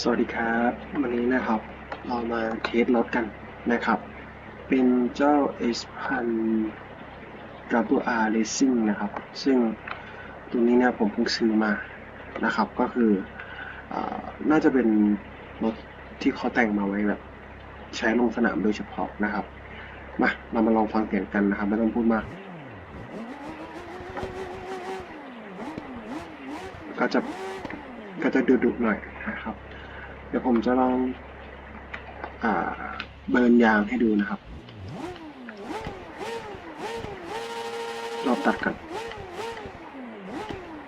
สวัสดีครับ วันนี้นะครับ เรามาเทสรถกันนะครับ เป็นเจ้า S พัน WR Racing นะครับ ซึ่งตัวนี้เนี่ยผมเพิ่งซื้อมานะครับ ก็คืออน่าจะเป็นรถที่เขาแต่งมาไว้แบบใช้ลงสนามโดยเฉพาะนะครับ มาเรามาลองฟังเสียงกันนะครับ ไม่ต้องพูดมากก็จะ ก็จะดุๆหน่อยนะครับ เดี๋ยวผมจะลองอเบิร์นยางให้ดูนะครับรอบตัดกัน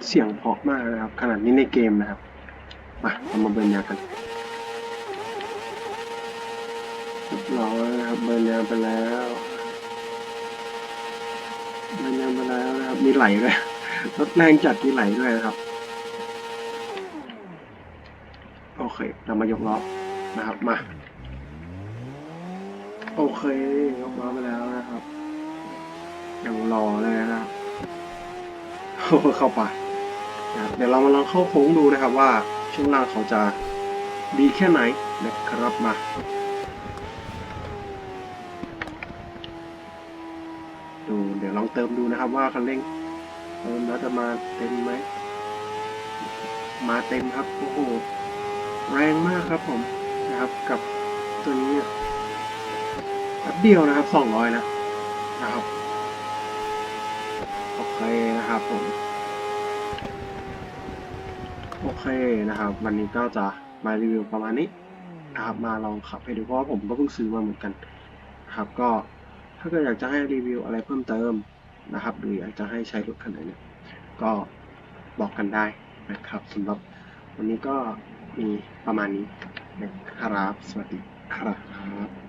เสียงเพราะมากนะครับ ขนาดนี้ในเกมนะครับ มาเรามาเบิร์นยางกันเรียบร้อยนะครับเบิร์นยางไปแล้วเบิร์นยางไปแล้วนะครับมีไหลด้วยรถแรงจัดมีไหลด้วยนะครับ โอ เค เรามายกล้อนะครับมา โอเค ยกล้อไปแล้วนะครับ ยังรอเลยนะครับโอ้เข้าไปนะเดี๋ยวเรามาลองเข้าโค้งดูนะครับว่าช่วงล่างเขาจะดีแค่ไหนนะครับมาดูเดี๋ยวลองเติมดูนะครับว่าคันเร่งเติมแล้วจะมาเต็มไหม มาเต็มครับ โอ้โห แรงมากครับผมนะครับกับตัวนี้เนี่ยแป๊บเดียวนะครับสองร้อยนะนะครับโอเคนะครับผมโอเคนะครับ วันนี้ก็จะมารีวิวประมาณนี้นะครับมาลองขับให้ดูเพราะว่าผมก็เพิ่งซื้อมาเหมือนกันนะครับก็ถ้าเกิดอยากจะให้รีวิวอะไรเพิ่มเติมนะครับ หรืออยากจะให้ใช้รถคันไหนเนี่ยก็บอกกันได้นะครับสำหรับวันนี้ก็ มีประมาณนี้นะครับ สวัสดีครับ